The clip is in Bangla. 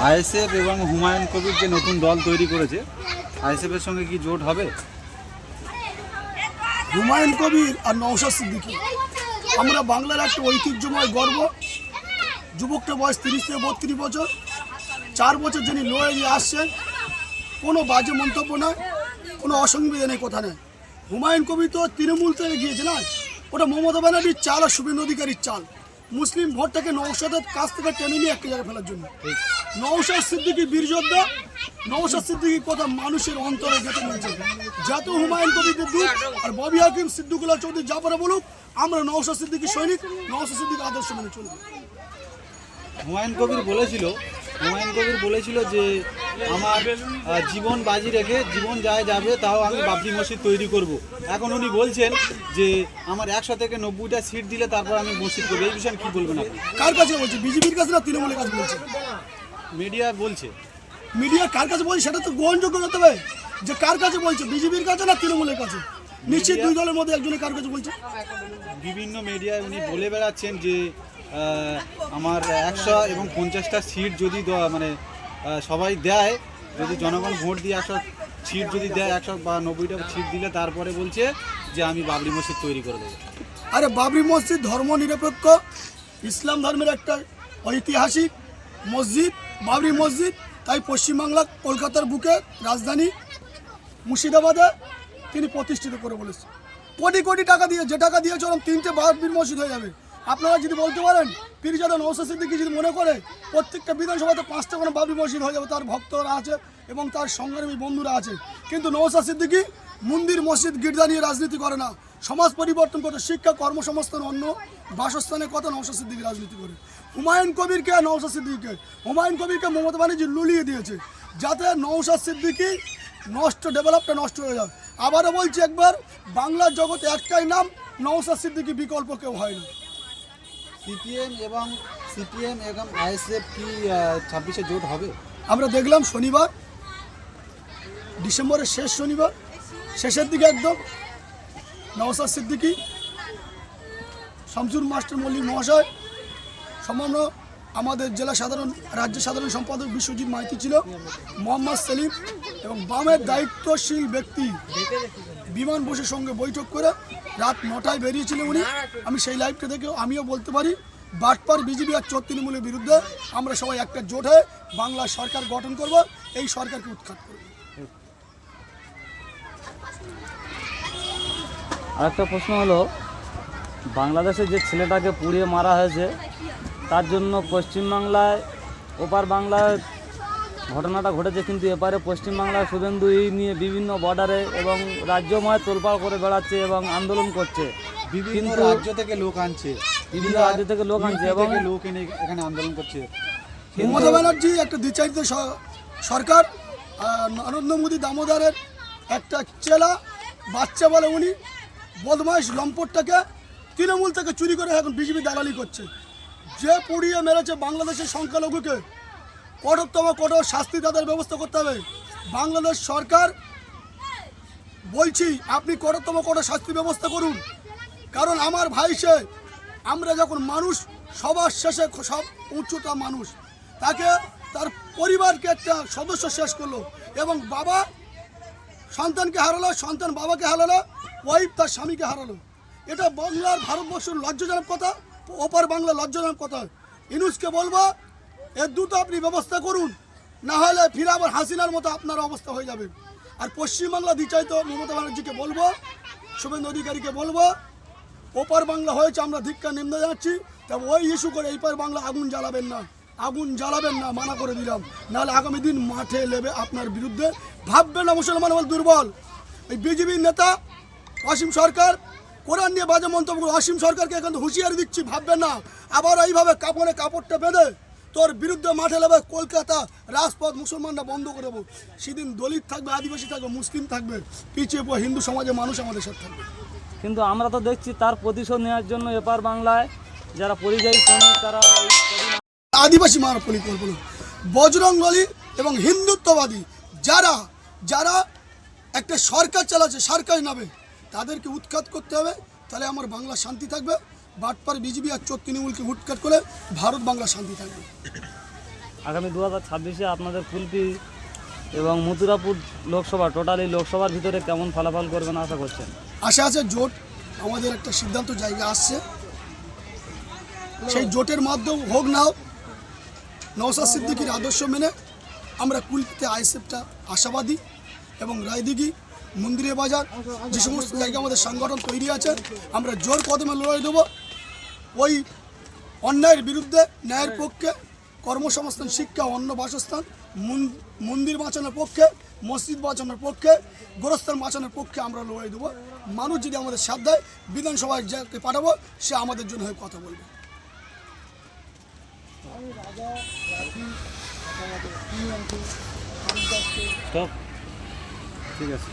আইএসএফ এবং হুমায়ুন কবির যে নতুন দল তৈরি করেছে আইএসএফ এর সঙ্গে কি জোট হবে? হুমায়ুন কবির আর নওশাদ সিদ্দিকী। আমরা বাংলার একটা ঐতিহ্যময় গর্ব। যুবকটা বয়স তিরিশ থেকে বত্রিশ বছর। চার বছর যিনি লড়ে দিয়ে আসছেন কোনো বাজে মন্তব্য নয় কোনো অসংবিধানের কথা নেই হুমায়ুন কবির তো তৃণমূল থেকে গিয়েছে না ওটা মমতা ব্যানার্জির চাল আর শুভেন্দু অধিকারীর চাল। মুসলিম ভোটটাকে নৌসাদের কাছ থেকে টেনে নিয়ে একটা জায়গায় ফেলার জন্য। নৌসাদ সিদ্দিকী বীর যোদ্ধা। নৌসাদ সিদ্দিকী কথা মানুষের অন্তরে গেঁথে নিয়েছে। যত হুমায়ুন কবিরদের দূর আর ববি হাকিম সিদ্দিকুল্লাহ চৌধুরী যা পারে বলুক আমরা নৌসাদ সিদ্দিকী সৈনিক নৌসাদ সিদ্দিকী আদর্শ মেনে চলবো হুমায়ুন কবির বলেছিল হুমায়ুন কবির বলেছিল যে আমার জীবন বাজি রেখে জীবন যায় যাবে তাও আমি বাবরি মসজিদ তৈরি করব। এখন উনি বলছেন যে আমার একশো থেকে নব্বইটা সিট দিলে তারপর আমি মসজিদ করব। এই বিষয়ে কি বলবেন আপনি? কার কাছে বলছে বিজেপির কাছে না তৃণমূলের কাছে বলছে মিডিয়া বলছে। মিডিয়া কার কাছে বলছে সেটা তো গ্রহণযোগ্য হতে হবে যে কার কাছে বলছে? বিজেপির কাছে না তৃণমূলের কাছে? নিশ্চিত দুই দলের মধ্যে একজনের কার কাছে বলছে? বিভিন্ন মিডিয়ায় উনি বলে বেড়াচ্ছেন যে আমার একশো এবং পঞ্চাশটা সিট যদি মানে সবাই দেয় যদি জনগণ ভোট দিয়ে একশো সিট যদি দেয় একশো বা নব্বইটা সিট দিলে তারপরে বলছে যে আমি বাবরি মসজিদ তৈরি করে দেবো। আরে বাবরি মসজিদ ধর্ম নিরপেক্ষ ইসলাম ধর্মের একটা ঐতিহাসিক মসজিদ। বাবরি মসজিদ, তাই পশ্চিমবাংলা কলকাতার বুকে রাজধানী মুর্শিদাবাদে তিনি প্রতিষ্ঠিত করে বলেছে কোটি কোটি টাকা দিয়ে, যে টাকা দিয়েছে ওরকম তিনটে বাবরি মসজিদ হয়ে যাবে। আপনারা যদি বলতে পারেন, পিরিজাদা নৌসা সিদ্দিকি যদি মনে করে, প্রত্যেকটা বিধানসভাতে পাঁচটা কোনো বাবরি মসজিদ হয়ে যাবে, তার ভক্তরা আছে এবং তার সংগ্রামী বন্ধুরা আছে। কিন্তু নৌসা সিদ্দিকি মন্দির মসজিদ গির্জা নিয়ে রাজনীতি করে না। সমাজ পরিবর্তন করতে শিক্ষা কর্মসংস্থান অন্য বাসস্থানের কথা নৌসা সিদ্দিকি রাজনীতি করে? হুমায়ুন কবিরকে নৌসা সিদ্দিকিকে হুমায়ুন কবিরকে মমতা ব্যানার্জি লুলিয়ে দিয়েছে যাতে নৌসা সিদ্দিকি নষ্ট ডেভেলপটা নষ্ট হয়ে যায়। আবারও বলছি একবার বাংলার জগতে একটাই নাম নৌসা সিদ্দিকি বিকল্প কেউ হয় না। সিপিএম এবং সিপিএম এবং আইএসএফ কি ছাব্বিশে জোট হবে? আমরা দেখলাম শনিবার ডিসেম্বরের শেষ শনিবার শেষের দিকে একদম নওসাদ সিদ্দিকি, শামসুর মাস্টার মল্লিক মহাশয় সামান্য আমাদের জেলা সাধারণ, রাজ্য সাধারণ সম্পাদক বিশ্বজিৎ মাইতি ছিল, মোহাম্মদ সেলিম এবং বামের দায়িত্বশীল ব্যক্তি বিমান বসের সঙ্গে বৈঠক করে রাত নটায় বেরিয়েছিলেন উনি। আমি সেই লাইভটা দেখে আমিও বলতে পারি, বাটপার বিজেপি আর চোর তৃণমূলের বিরুদ্ধে আমরা সবাই একটা জোট হয়ে বাংলা সরকার গঠন করব, এই সরকারকে উৎখাত করব। আরেকটা প্রশ্ন হলো বাংলাদেশে যে ছেলেটাকে পুড়িয়ে মারা হয়েছে তার জন্য পশ্চিমবাংলায় ওপার বাংলায় ঘটনাটা ঘটেছে কিন্তু এপারে পশ্চিমবাংলায় শুভেন্দু এই নিয়ে বিভিন্ন বর্ডারে এবং রাজ্যময় তোলপাড় করে বেড়াচ্ছে এবং আন্দোলন করছে। বিভিন্ন রাজ্য থেকে লোক আনছে। বিভিন্ন রাজ্য থেকে লোক আনছে এবং লোক এনে এখানে আন্দোলন করছে। মমতা ব্যানার্জি একটা দ্বিচারিত স- সরকার নরেন্দ্র মোদী দামোদরের একটা চেলা বাচ্চা বলে উনি বদমাইশ লম্পটটাকে তৃণমূল থেকে চুরি করে এখন বিজেপি দালালি করছে। যে পুড়িয়ে মেরেছে বাংলাদেশের সংখ্যালঘুকে, কঠোরতম কঠোর শাস্তি তাদের ব্যবস্থা করতে হবে। বাংলাদেশ সরকার বলছি, আপনি কঠোরতম কঠোর শাস্তি ব্যবস্থা করুন। কারণ আমার ভাই সে, আমরা যখন মানুষ, সবার শেষে সব উচ্চতা মানুষ। তাকে তার পরিবারকে একটা সদস্য শেষ করল এবং বাবা সন্তানকে হারালো, সন্তান বাবাকে হারালো, ওয়াইফ তার স্বামীকে হারালো। এটা বাংলার ভারতবর্ষের লজ্জাজনক কথা, ওপার বাংলা লজ্জাজনক কথা। ইনুসকে বলব এর দ্রুত আপনি ব্যবস্থা করুন, না হলে ফিরে আবার হাসিনার মতো আপনার অবস্থা হয়ে যাবে। আর পশ্চিমবাংলা তো মমতা ব্যানার্জিকে বলব, শুভেন্দু অধিকারীকে বলব, ওপার বাংলা হয়েছে, আমরা ধিক্কা নিন্দা যাচ্ছি তবে ওই ইস্যু করে এইপার বাংলা আগুন জ্বালাবেন না। আগুন জ্বালাবেন না, মানা করে দিলাম। নাহলে আগামী দিন মাঠে নেবে আপনার বিরুদ্ধে। ভাববেন না মুসলমান বল দুর্বল। এই বিজেপির নেতা অসীম সরকার, কোরআন নিয়ে বাজে মন্তব্য অসীম সরকারকে এখন হুঁশিয়ারি দিচ্ছি, ভাববেন না। আবার এইভাবে কাপড়ে কাপড়টা বেঁধে তোর বিরুদ্ধে মাঠে নেবে কলকাতা রাজপথ মুসলমানরা বন্ধ করে দেবো। সেদিন দলিত থাকবে, আদিবাসী থাকবে, মুসলিম থাকবে, পিছিয়ে পড়ে হিন্দু সমাজে মানুষ আমাদের সাথে থাকবে। কিন্তু আমরা তো দেখছি তার প্রতিশোধ নেওয়ার জন্য এপার বাংলায় যারা পরিযায়ী শ্রমিক, তারা আদিবাসী মানব পরিকল্পনা বজরংবলী এবং হিন্দুত্ববাদী যারা যারা একটা সরকার চালাচ্ছে সরকার নামে তাদেরকে উৎখাত করতে হবে। তাহলে আমার বাংলা শান্তি থাকবে। বাটপার বিজেপি আর চোর তৃণমূলকে উৎখাত করে ভারত বাংলা শান্তি থাকবে। আগামী দু হাজার ছাব্বিশে আপনাদের কুলপি এবং মথুরাপুর লোকসভা টোটালি লোকসভার ভিতরে কেমন ফলাফল করবেন আশা করছেন? আশা আছে জোট আমাদের একটা সিদ্ধান্ত জায়গা আসছে। সেই জোটের মাধ্যম হোক না হোক নওসাদ সিদ্দিকির আদর্শ মেনে আমরা কুলপিতে আইসেফটা আশাবাদী এবং রায়দিঘি, মন্দিরে বাজার, যে সমস্ত জায়গায় আমাদের সংগঠন তৈরি আছে, আমরা জোর কদমে লড়াই দেবো। ওই অন্যায়ের বিরুদ্ধে ন্যায়ের পক্ষে, কর্মসংস্থান, শিক্ষা অন্য বাসস্থান মন্দির বাঁচানোর পক্ষে, মসজিদ বাঁচানোর পক্ষে, গোরস্থান বাঁচানোর পক্ষে আমরা লড়াই দেবো। মানুষ যদি আমাদের সাথ দেয়, বিধানসভায় যাকে পাঠাবো, সে আমাদের জন্য হয়ে কথা বলবে। ঠিক আছে